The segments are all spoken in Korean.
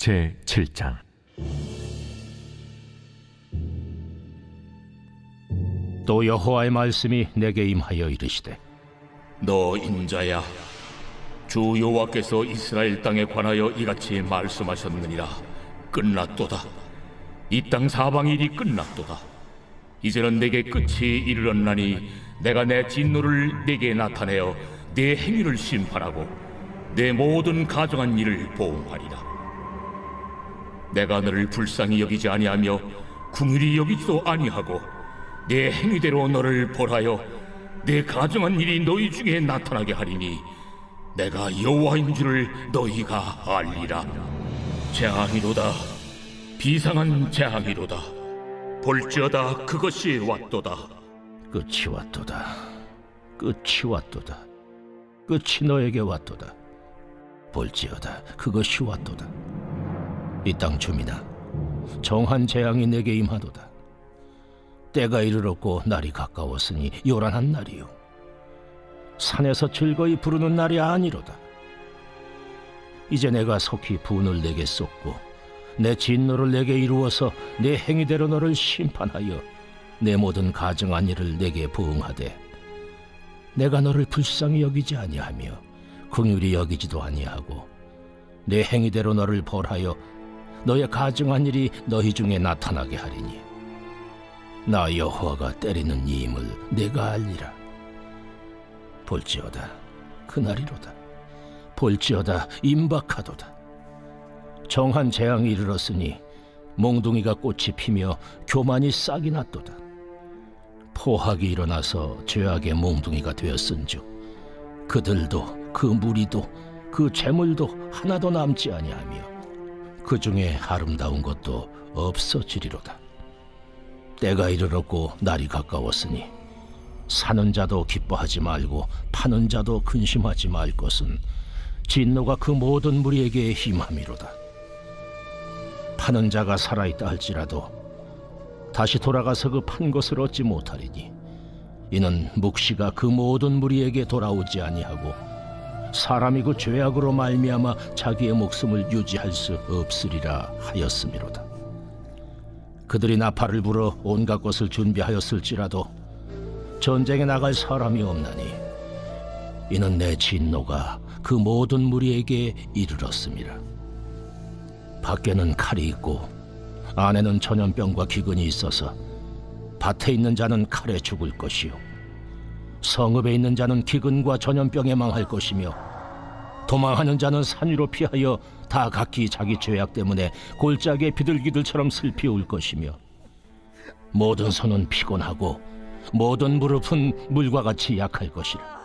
제 7장. 또 여호와의 말씀이 내게 임하여 이르시되 너 인자야 주 여호와께서 이스라엘 땅에 관하여 이같이 말씀하셨느니라. 끝났도다. 이 땅 사방의 일이 끝났도다. 이제는 내게 끝이 이르렀나니 내가 내 진노를 내게 나타내어 내 행위를 심판하고 내 모든 가정한 일을 보응하리라 내가 너를 불쌍히 여기지 아니하며 궁휼히 여기지도 아니하고 내 행위대로 너를 벌하여 내 가정한 일이 너희 중에 나타나게 하리니 내가 여호와인 줄을 너희가 알리라. 재앙이로다. 비상한 재앙이로다. 볼지어다 그것이 왔도다. 끝이 왔도다. 끝이 왔도다. 끝이 너에게 왔도다. 볼지어다 그것이 왔도다 이 땅 주민아 정한 재앙이 내게 임하도다. 때가 이르렀고 날이 가까웠으니 요란한 날이요. 산에서 즐거이 부르는 날이 아니로다. 이제 내가 속히 분을 내게 쏟고 내 진노를 내게 이루어서 내 행위대로 너를 심판하여 내 모든 가정한 일을 내게 부응하되 내가 너를 불쌍히 여기지 아니하며 긍휼히 여기지도 아니하고 내 행위대로 너를 벌하여 너의 가정한 일이 너희 중에 나타나게 하리니 나 여호와가 때리는 이 힘을 내가 알리라. 볼지어다 그날이로다. 볼지어다 임박하도다. 정한 재앙이 이르렀으니 몽둥이가 꽃이 피며 교만이 싹이 났도다. 포학이 일어나서 죄악의 몽둥이가 되었은즉 그들도 그 무리도 그 재물도 하나도 남지 아니하며 그 중에 아름다운 것도 없어지리로다. 때가 이르렀고 날이 가까웠으니 사는 자도 기뻐하지 말고 파는 자도 근심하지 말 것은 진노가 그 모든 무리에게 힘함이로다. 파는 자가 살아있다 할지라도 다시 돌아가서 그 판 것을 얻지 못하리니 이는 묵시가 그 모든 무리에게 돌아오지 아니하고 사람이 그 죄악으로 말미암아 자기의 목숨을 유지할 수 없으리라 하였음이로다. 그들이 나팔을 불어 온갖 것을 준비하였을지라도 전쟁에 나갈 사람이 없나니 이는 내 진노가 그 모든 무리에게 이르렀음이라 밖에는 칼이 있고 안에는 전염병과 기근이 있어서 밭에 있는 자는 칼에 죽을 것이요 성읍에 있는 자는 기근과 전염병에 망할 것이며 도망하는 자는 산 위로 피하여 다 각기 자기 죄악 때문에 골짜기의 비둘기들처럼 슬피 울 것이며 모든 손은 피곤하고 모든 무릎은 물과 같이 약할 것이라.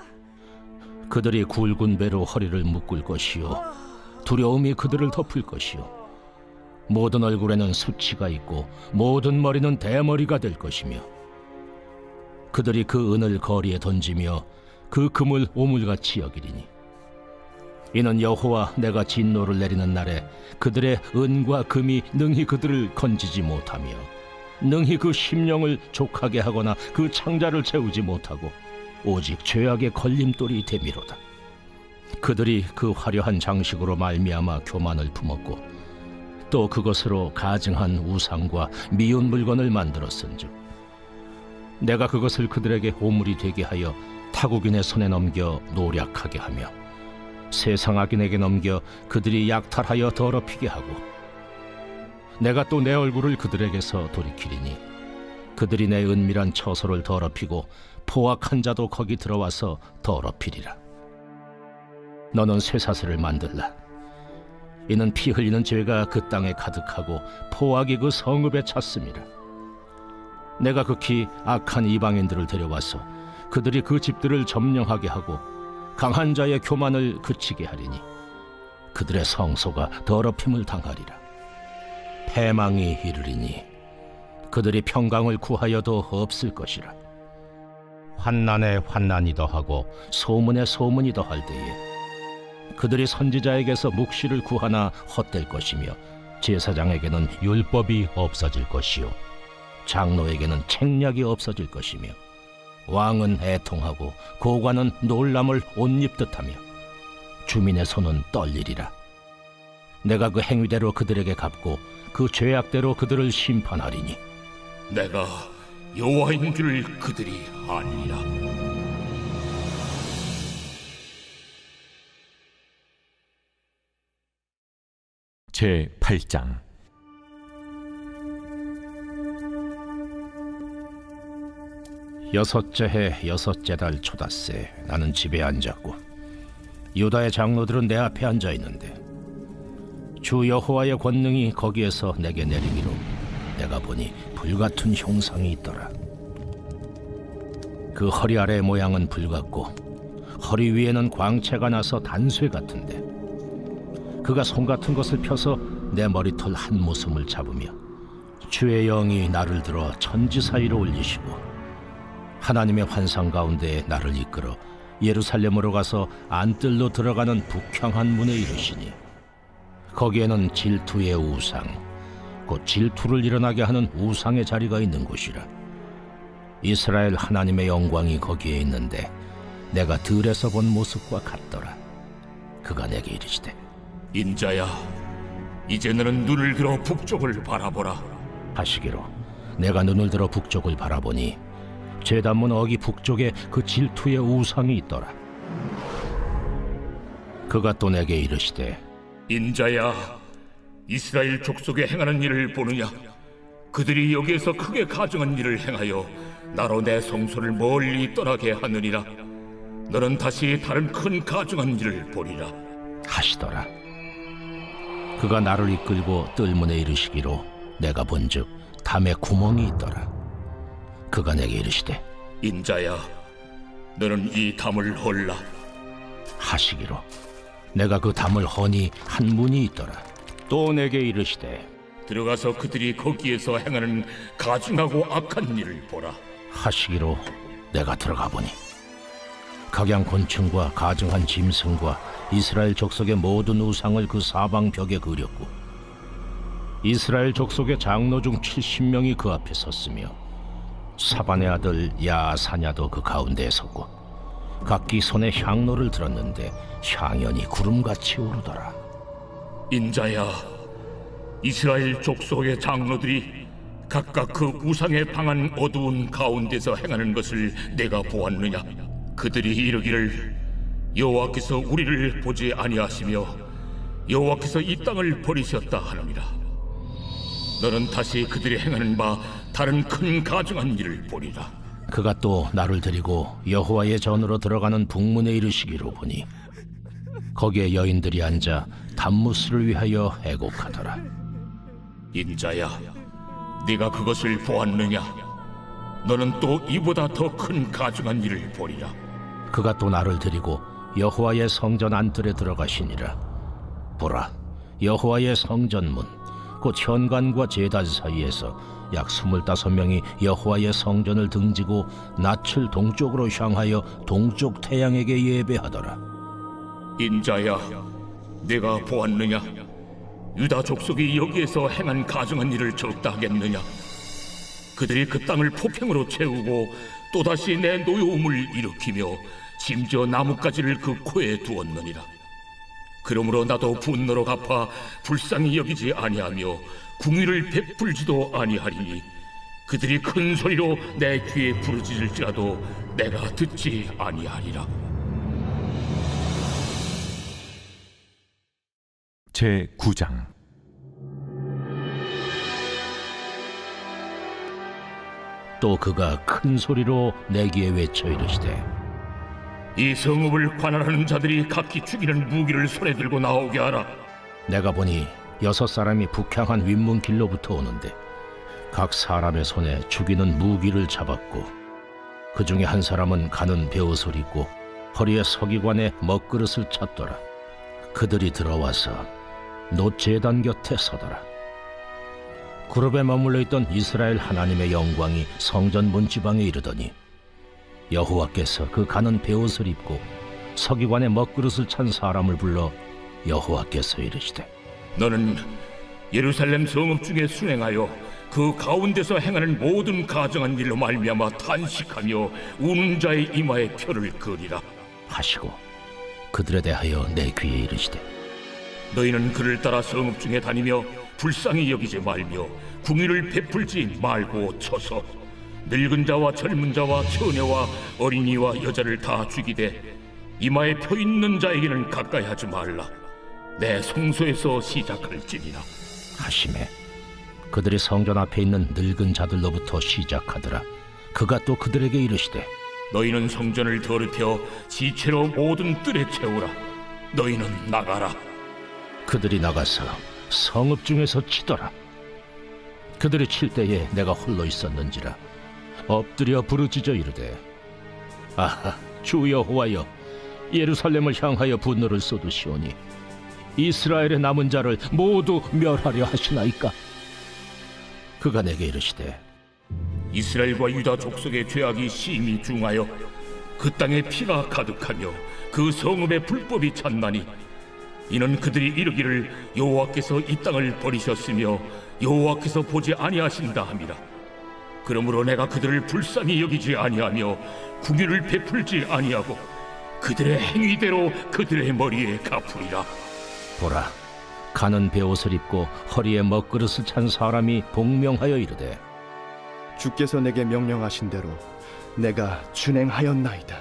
그들이 굵은 배로 허리를 묶을 것이요 두려움이 그들을 덮을 것이요 모든 얼굴에는 수치가 있고 모든 머리는 대머리가 될 것이며 그들이 그 은을 거리에 던지며 그 금을 오물같이 여기리니. 이는 여호와 내가 진노를 내리는 날에 그들의 은과 금이 능히 그들을 건지지 못하며 능히 그 심령을 족하게 하거나 그 창자를 채우지 못하고 오직 죄악의 걸림돌이 되미로다. 그들이 그 화려한 장식으로 말미암아 교만을 품었고 또 그것으로 가증한 우상과 미운 물건을 만들었은즉 내가 그것을 그들에게 오물이 되게 하여 타국인의 손에 넘겨 노략하게 하며 세상 악인에게 넘겨 그들이 약탈하여 더럽히게 하고 내가 또 내 얼굴을 그들에게서 돌이키리니 그들이 내 은밀한 처소를 더럽히고 포악한 자도 거기 들어와서 더럽히리라. 너는 쇠사슬을 만들라. 이는 피 흘리는 죄가 그 땅에 가득하고 포악이 그 성읍에 찼습니다 내가 극히 악한 이방인들을 데려와서 그들이 그 집들을 점령하게 하고 강한 자의 교만을 그치게 하리니 그들의 성소가 더럽힘을 당하리라. 패망이 이르리니 그들이 평강을 구하여도 없을 것이라. 환난에 환난이 더하고 소문에 소문이 더할 때에 그들이 선지자에게서 묵시를 구하나 헛될 것이며 제사장에게는 율법이 없어질 것이요 장로에게는 책략이 없어질 것이며 왕은 애통하고 고관은 놀람을 옷 입듯하며 주민의 손은 떨리리라. 내가 그 행위대로 그들에게 갚고 그 죄악대로 그들을 심판하리니 내가 여호와인 줄 그들이 아니라. 제 8장 여섯째 해 여섯째 달 초닷새 나는 집에 앉았고 유다의 장로들은 내 앞에 앉아 있는데 주 여호와의 권능이 거기에서 내게 내리기로 내가 보니 불같은 형상이 있더라. 그 허리 아래 모양은 불같고 허리 위에는 광채가 나서 단쇠 같은데 그가 손 같은 것을 펴서 내 머리털 한 모섬을 잡으며 주의 영이 나를 들어 천지 사이로 올리시고 하나님의 환상 가운데 나를 이끌어 예루살렘으로 가서 안뜰로 들어가는 북향한 문에 이르시니 거기에는 질투의 우상 곧 질투를 일어나게 하는 우상의 자리가 있는 곳이라. 이스라엘 하나님의 영광이 거기에 있는데 내가 들에서 본 모습과 같더라. 그가 내게 이르시되 인자야 이제 너는 눈을 들어 북쪽을 바라보라. 하시기로 내가 눈을 들어 북쪽을 바라보니 제단문 어기 북쪽에 그 질투의 우상이 있더라. 그가 또 내게 이르시되 인자야 이스라엘 족속에 행하는 일을 보느냐 그들이 여기에서 크게 가증한 일을 행하여 나로 내 성소를 멀리 떠나게 하느니라 너는 다시 다른 큰 가증한 일을 보리라 하시더라. 그가 나를 이끌고 뜰문에 이르시기로 내가 본즉 담에 구멍이 있더라. 그가 내게 이르시되 인자야 너는 이 담을 헐라. 하시기로. 내가 그 담을 허니 한 문이 있더라. 또 내게 이르시되 들어가서 그들이 거기에서 행하는 가증하고 악한 일을 보라. 하시기로 내가 들어가 보니 각양 곤충과 가증한 짐승과 이스라엘 족속의 모든 우상을 그 사방 벽에 그렸고 이스라엘 족속의 장로 중 70명이 그 앞에 섰으며 사반의 아들 야사냐도 그 가운데에 섰고 각기 손에 향로를 들었는데 향연이 구름같이 오르더라. 인자야 이스라엘 족속의 장로들이 각각 그 우상에 방한 어두운 가운데서 행하는 것을 내가 보았느냐? 그들이 이르기를 여호와께서 우리를 보지 아니하시며 여호와께서 이 땅을 버리셨다 하느니라. 너는 다시 그들이 행하는 바 다른 큰 가증한 일을 보리라. 그가 또 나를 데리고 여호와의 전으로 들어가는 북문에 이르시기로 보니 거기에 여인들이 앉아 단무스를 위하여 애곡하더라. 인자야 네가 그것을 보았느냐? 너는 또 이보다 더 큰 가증한 일을 보리라. 그가 또 나를 데리고 여호와의 성전 안뜰에 들어가시니라. 보라 여호와의 성전문 곧 현관과 제단 사이에서 약 스물다섯 명이 여호와의 성전을 등지고 낯을 동쪽으로 향하여 동쪽 태양에게 예배하더라 인자야, 내가 보았느냐? 유다 족속이 여기에서 행한 가증한 일을 적다 하겠느냐? 그들이 그 땅을 포평으로 채우고 또다시 내 노여움을 일으키며 심지어 나뭇가지를 그 코에 두었느니라. 그러므로 나도 분노로 갚아 불쌍히 여기지 아니하며 궁의를 베풀지도 아니하리니 그들이 큰 소리로 내 귀에 부르짖을지라도 내가 듣지 아니하리라. 제 9장 또 그가 큰 소리로 내 귀에 외쳐 이르시되 이 성읍을 관할하는 자들이 각기 죽이는 무기를 손에 들고 나오게 하라. 내가 보니 여섯 사람이 북향한 윗문길로부터 오는데 각 사람의 손에 죽이는 무기를 잡았고 그 중에 한 사람은 가는 베옷을 입고 허리에 서기관에 먹그릇을 찼더라 그들이 들어와서 노제단 곁에 서더라 그룹에 머물러 있던 이스라엘 하나님의 영광이 성전 문지방에 이르더니 여호와께서 그 가는 베옷을 입고 서기관의 먹그릇을 찬 사람을 불러 여호와께서 이르시되 너는 예루살렘 성읍 중에 순행하여 그 가운데서 행하는 모든 가정한 일로 말미암아 탄식하며 우는 자의 이마에 표를 그리라. 하시고 그들에 대하여 내 귀에 이르시되 너희는 그를 따라 성읍 중에 다니며 불쌍히 여기지 말며 궁의를 베풀지 말고 쳐서 늙은 자와 젊은 자와 처녀와 어린이와 여자를 다 죽이되 이마에 표 있는 자에게는 가까이 하지 말라. 내 성소에서 시작할지니라. 하심에 그들이 성전 앞에 있는 늙은 자들로부터 시작하더라. 그가 또 그들에게 이르시되 너희는 성전을 더럽혀 지체로 모든 뜰에 채우라. 너희는 나가라. 그들이 나가서 성읍 중에서 치더라. 그들이 칠 때에 내가 홀로 있었는지라 엎드려 부르짖어 이르되 아하 주 여호와여 예루살렘을 향하여 분노를 쏟으시오니 이스라엘의 남은 자를 모두 멸하려 하시나이까? 그가 내게 이르시되 이스라엘과 유다 족속의 죄악이 심히 중하여 그 땅에 피가 가득하며 그 성읍에 불법이 찼나니 이는 그들이 이르기를 여호와께서 이 땅을 버리셨으며 여호와께서 보지 아니하신다 함이라 그러므로 내가 그들을 불쌍히 여기지 아니하며 궁유를 베풀지 아니하고 그들의 행위대로 그들의 머리에 갚으리라 보라 가는 베옷을 입고 허리에 먹그릇을 찬 사람이 복명하여 이르되 주께서 내게 명령하신 대로 내가 준행하였나이다.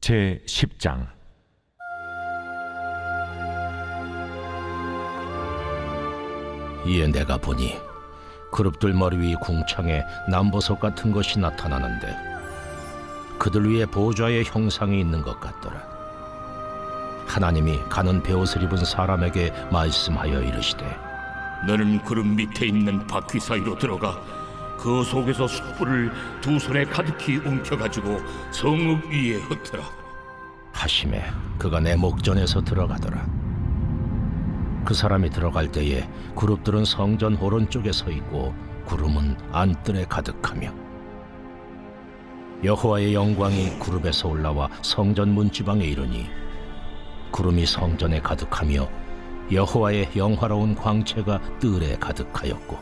제 10장 이에 내가 보니 그룹들 머리 위 궁창에 남보석 같은 것이 나타나는데 그들 위에 보좌의 형상이 있는 것 같더라. 하나님이 가는 베옷을 입은 사람에게 말씀하여 이르시되 너는 구름 밑에 있는 바퀴 사이로 들어가 그 속에서 숯불을 두 손에 가득히 움켜가지고 성읍 위에 흩어라 하심에 그가 내 목전에서 들어가더라. 그 사람이 들어갈 때에 그룹들은 성전 오른쪽에 서 있고 구름은 안뜰에 가득하며 여호와의 영광이 그룹에서 올라와 성전 문지방에 이르니 구름이 성전에 가득하며 여호와의 영화로운 광채가 뜰에 가득하였고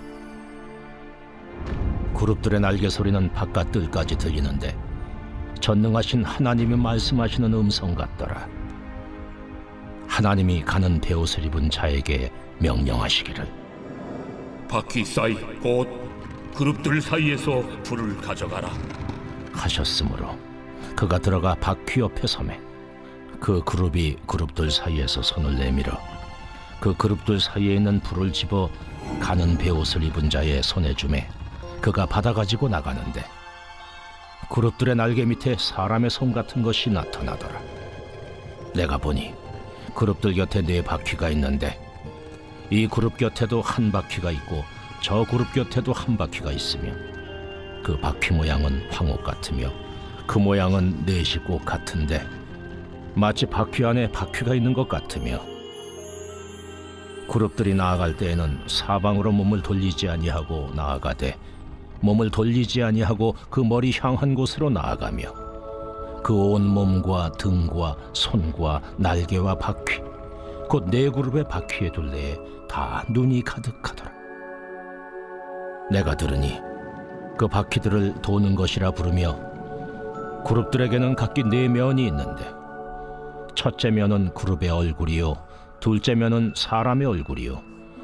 그룹들의 날개 소리는 바깥 뜰까지 들리는데 전능하신 하나님이 말씀하시는 음성 같더라. 하나님이 가는 베옷을 입은 자에게 명령하시기를. 바퀴 사이 곧 그룹들 사이에서 불을 가져가라. 하셨으므로 그가 들어가 바퀴 옆에 서매 그 그룹이 그룹들 사이에서 손을 내밀어 그 그룹들 사이에 있는 불을 집어 가는 베옷을 입은 자의 손에 주매 그가 받아 가지고 나가는데 그룹들의 날개 밑에 사람의 손 같은 것이 나타나더라. 내가 보니 그룹들 곁에 네 바퀴가 있는데 이 그룹 곁에도 한 바퀴가 있고 저 그룹 곁에도 한 바퀴가 있으며 그 바퀴 모양은 황옥 같으며 그 모양은 넷이 꼭 같은데 마치 바퀴 안에 바퀴가 있는 것 같으며 그룹들이 나아갈 때에는 사방으로 몸을 돌리지 아니하고 나아가되 몸을 돌리지 아니하고 그 머리 향한 곳으로 나아가며 그 온 몸과 등과 손과 날개와 바퀴 곧 네 그룹의 바퀴의 둘레에 다 눈이 가득하더라. 내가 들으니 그 바퀴들을 도는 것이라 부르며 그룹들에게는 각기 네 면이 있는데 첫째 면은 그룹의 얼굴이요 둘째 면은 사람의 얼굴이요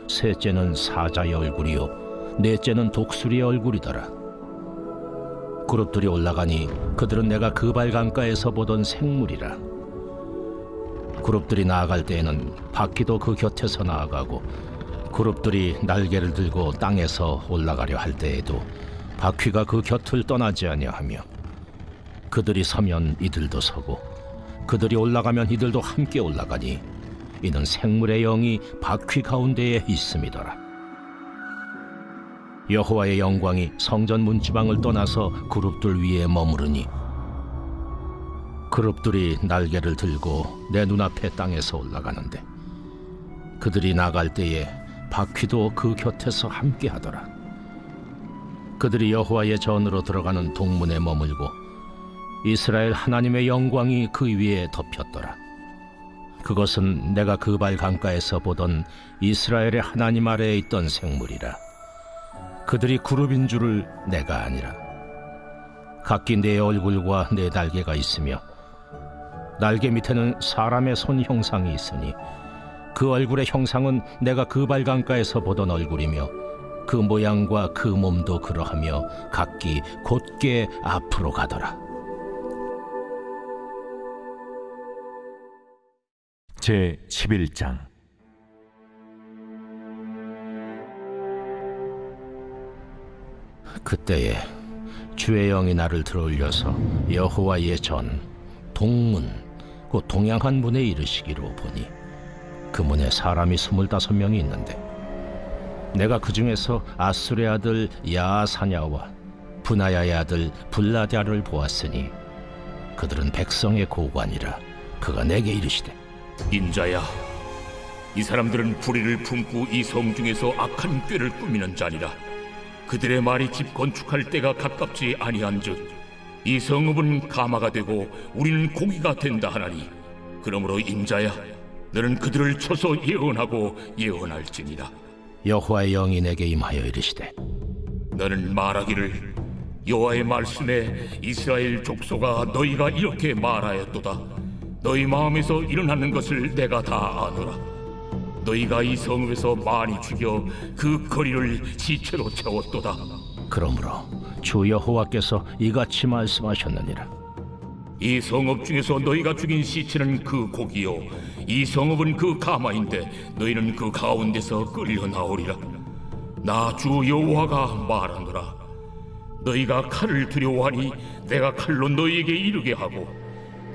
셋째는 사자의 얼굴이요 넷째는 독수리의 얼굴이더라 그룹들이 올라가니 그들은 내가 그발 강가에서 보던 생물이라. 그룹들이 나아갈 때에는 바퀴도 그 곁에서 나아가고 그룹들이 날개를 들고 땅에서 올라가려 할 때에도 바퀴가 그 곁을 떠나지 아니하며 그들이 서면 이들도 서고 그들이 올라가면 이들도 함께 올라가니 이는 생물의 영이 바퀴 가운데에 있음이더라 여호와의 영광이 성전 문지방을 떠나서 그룹들 위에 머무르니 그룹들이 날개를 들고 내 눈앞에 땅에서 올라가는데 그들이 나갈 때에 바퀴도 그 곁에서 함께 하더라. 그들이 여호와의 전으로 들어가는 동문에 머물고 이스라엘 하나님의 영광이 그 위에 덮였더라. 그것은 내가 그발 강가에서 보던 이스라엘의 하나님 아래에 있던 생물이라 그들이 그룹인 줄을 내가 아니라 각기 내 얼굴과 내 날개가 있으며 날개 밑에는 사람의 손 형상이 있으니 그 얼굴의 형상은 내가 그 발강가에서 보던 얼굴이며 그 모양과 그 몸도 그러하며 각기 곧게 앞으로 가더라. 제 11장 그때에 주의 영이 나를 들어올려서 여호와의 전 동문 곧 동양한 문에 이르시기로 보니 그 문에 사람이 스물다섯 명이 있는데 내가 그 중에서 아수레 아들 야사냐와 분하야의 아들 블라디아를 보았으니 그들은 백성의 고관이라 그가 내게 이르시되 인자야, 이 사람들은 불의를 품고 이 성 중에서 악한 꾀를 꾸미는 자니라. 그들의 말이 집 건축할 때가 가깝지 아니한즉 이 성읍은 가마가 되고 우리는 고기가 된다 하나니 그러므로 인자야, 너는 그들을 쳐서 예언하고 예언할지니라. 여호와의 영이 내게 임하여 이르시되 너는 말하기를 여호와의 말씀에 이스라엘 족속아 너희가 이렇게 말하였도다 너희 마음에서 일어나는 것을 내가 다 아노라 너희가 이 성읍에서 많이 죽여 그 거리를 시체로 채웠도다. 그러므로 주 여호와께서 이같이 말씀하셨느니라. 이 성읍 중에서 너희가 죽인 시체는 그 고기요 이 성읍은 그 가마인데 너희는 그 가운데서 끌려 나오리라. 나 주 여호와가 말하노라. 너희가 칼을 두려워하니 내가 칼로 너희에게 이르게 하고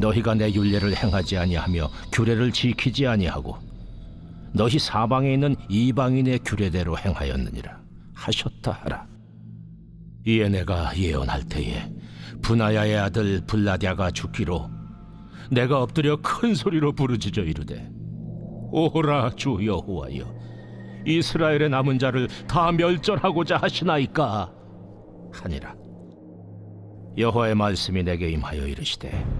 너희가 내 율례를 행하지 아니하며 규례를 지키지 아니하고 너희 사방에 있는 이방인의 규례대로 행하였느니라. 하셨다 하라. 이에 내가 예언할 때에 분하야의 아들 블라디아가 죽기로 내가 엎드려 큰 소리로 부르짖어 이르되 오라 주 여호와여 이스라엘의 남은 자를 다 멸절하고자 하시나이까 하니라. 여호와의 말씀이 내게 임하여 이르시되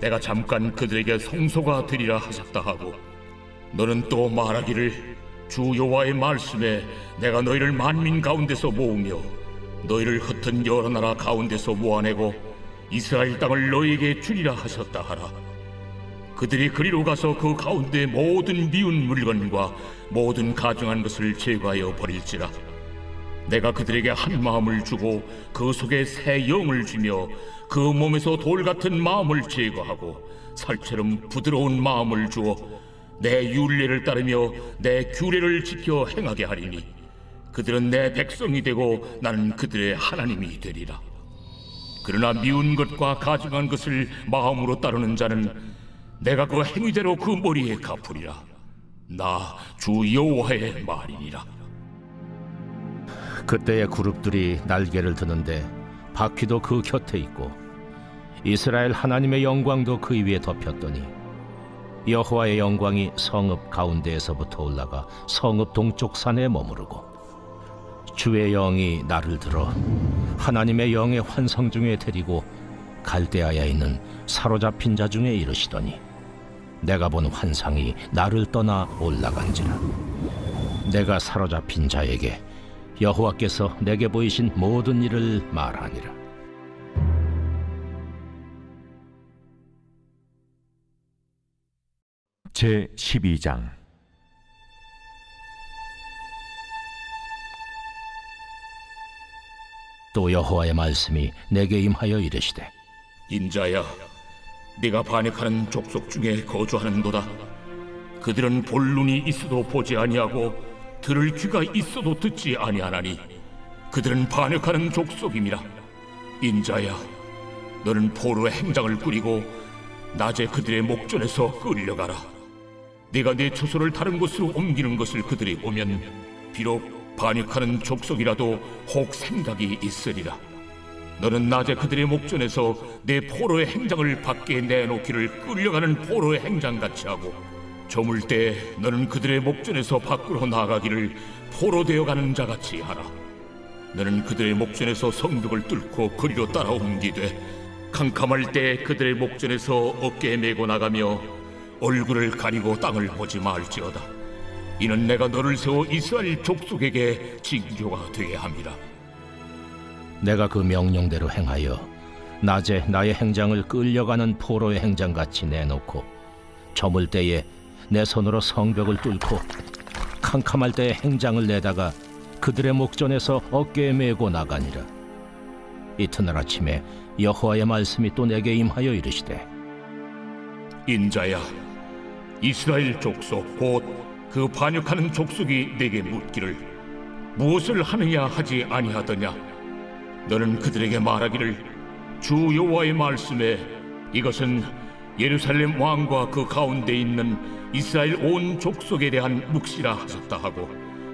내가 잠깐 그들에게 성소가 되리라 하셨다 하고 너는 또 말하기를 주 여호와의 말씀에 내가 너희를 만민 가운데서 모으며 너희를 흩은 여러 나라 가운데서 모아내고 이스라엘 땅을 너희에게 주리라 하셨다 하라. 그들이 그리로 가서 그 가운데 모든 미운 물건과 모든 가증한 것을 제거하여 버릴지라 내가 그들에게 한 마음을 주고 그 속에 새 영을 주며 그 몸에서 돌 같은 마음을 제거하고 살처럼 부드러운 마음을 주어 내 율례를 따르며 내 규례를 지켜 행하게 하리니 그들은 내 백성이 되고 나는 그들의 하나님이 되리라. 그러나 미운 것과 가증한 것을 마음으로 따르는 자는 내가 그 행위대로 그 머리에 갚으리라. 나 주 여호와의 말이니라 그때의 그룹들이 날개를 드는데 바퀴도 그 곁에 있고 이스라엘 하나님의 영광도 그 위에 덮였더니 여호와의 영광이 성읍 가운데에서부터 올라가 성읍 동쪽 산에 머무르고 주의 영이 나를 들어 하나님의 영의 환상 중에 데리고 갈대아에 있는 사로잡힌 자 중에 이르시더니 내가 본 환상이 나를 떠나 올라간지라. 내가 사로잡힌 자에게 여호와께서 내게 보이신 모든 일을 말하니라. 제 12장 또 여호와의 말씀이 내게 임하여 이르시되 인자야 네가 반역하는 족속 중에 거주하는도다 그들은 볼 눈이 있어도 보지 아니하고 들을 귀가 있어도 듣지 아니하나니 그들은 반역하는 족속임이라. 인자야 너는 포로의 행장을 꾸리고 낮에 그들의 목전에서 끌려가라. 네가 내 초소를 다른 곳으로 옮기는 것을 그들이 보면 비록 반역하는 족속이라도 혹 생각이 있으리라. 너는 낮에 그들의 목전에서 내 포로의 행장을 밖에 내놓기를 끌려가는 포로의 행장같이 하고 저물 때 너는 그들의 목전에서 밖으로 나가기를 포로 되어 가는 자같이 하라. 너는 그들의 목전에서 성벽을 뚫고 거리로 따라 옮기되 캄캄할 때 그들의 목전에서 어깨에 메고 나가며 얼굴을 가리고 땅을 보지 말지어다. 이는 내가 너를 세워 이스라엘 족속에게 징조가 되게 함이라. 내가 그 명령대로 행하여 낮에 나의 행장을 끌려가는 포로의 행장같이 내놓고 저물 때에 내 손으로 성벽을 뚫고 캄캄할 때에 행장을 내다가 그들의 목전에서 어깨에 메고 나가니라. 이튿날 아침에 여호와의 말씀이 또 내게 임하여 이르시되 인자야 이스라엘 족속 곧 그 반역하는 족속이 내게 묻기를 무엇을 하느냐 하지 아니하더냐? 너는 그들에게 말하기를 주 여호와의 말씀에 이것은 예루살렘 왕과 그 가운데 있는 이스라엘 온 족속에 대한 묵시라 하셨다 하고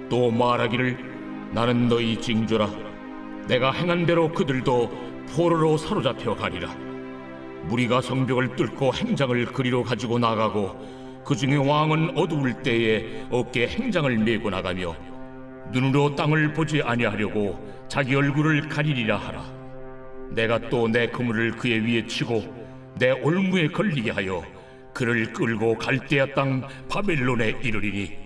또 말하기를 나는 너희 징조라 내가 행한 대로 그들도 포로로 사로잡혀 가리라 무리가 성벽을 뚫고 행장을 그리로 가지고 나가고 그 중에 왕은 어두울 때에 어깨에 행장을 메고 나가며 눈으로 땅을 보지 아니하려고 자기 얼굴을 가리리라 하라. 내가 또 내 그물을 그의 위에 치고 내 올무에 걸리게 하여 그를 끌고 갈대아 땅 바벨론에 이르리니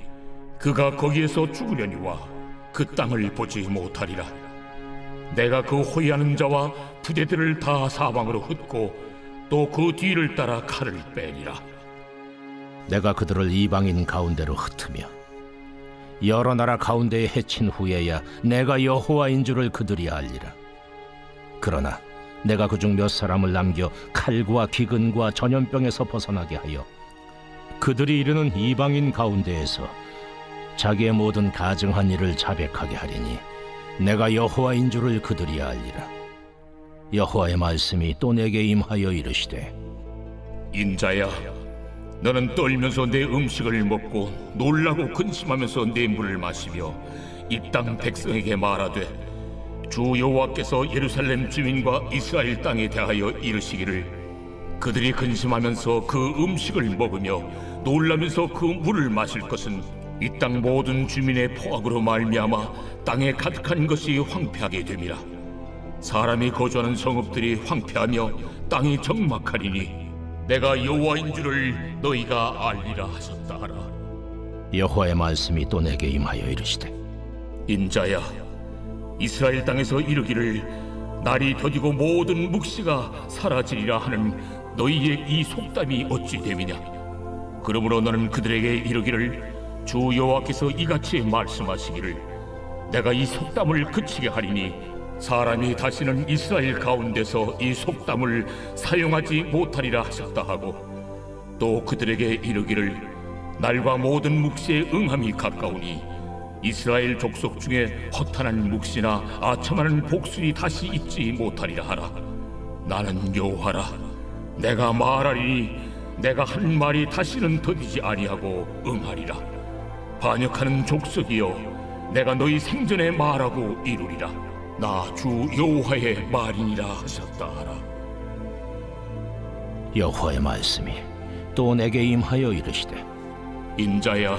그가 거기에서 죽으려니와 그 땅을 보지 못하리라. 내가 그 호위하는 자와 부대들을 다 사방으로 흩고 또 그 뒤를 따라 칼을 빼니라. 내가 그들을 이방인 가운데로 흩으며 여러 나라 가운데에 해친 후에야 내가 여호와인 줄을 그들이 알리라. 그러나 내가 그중 몇 사람을 남겨 칼과 기근과 전염병에서 벗어나게 하여 그들이 이르는 이방인 가운데에서 자기의 모든 가증한 일을 자백하게 하리니 내가 여호와인 줄을 그들이 알리라. 여호와의 말씀이 또 내게 임하여 이르시되 인자야, 너는 떨면서 내 음식을 먹고 놀라고 근심하면서 내 물을 마시며 이 땅 백성에게 말하되 주 여호와께서 예루살렘 주민과 이스라엘 땅에 대하여 이르시기를 그들이 근심하면서 그 음식을 먹으며 놀라면서 그 물을 마실 것은 이 땅 모든 주민의 포악으로 말미암아 땅에 가득한 것이 황폐하게 됨이라. 사람이 거주하는 성읍들이 황폐하며 땅이 적막하리니 내가 여호와인 줄을 너희가 알리라 하셨다 하라. 여호와의 말씀이 또 내게 임하여 이르시되 인자야 이스라엘 땅에서 이르기를 날이 더디고 모든 묵시가 사라지리라 하는 너희의 이 속담이 어찌 됨이냐? 그러므로 너는 그들에게 이르기를 주 여호와께서 이같이 말씀하시기를 내가 이 속담을 그치게 하리니 사람이 다시는 이스라엘 가운데서 이 속담을 사용하지 못하리라 하셨다 하고 또 그들에게 이르기를 날과 모든 묵시의 응함이 가까우니 이스라엘 족속 중에 허탄한 묵시나 아첨하는 복술이 다시 있지 못하리라 하라. 나는 여호와라. 내가 말하리니 내가 한 말이 다시는 더디지 아니하고 응하리라. 반역하는 족속이여 내가 너희 생전에 말하고 이루리라. 나 주 여호와의 말이니라 하셨다 하라. 여호와의 말씀이 또 내게 임하여 이르시되 인자야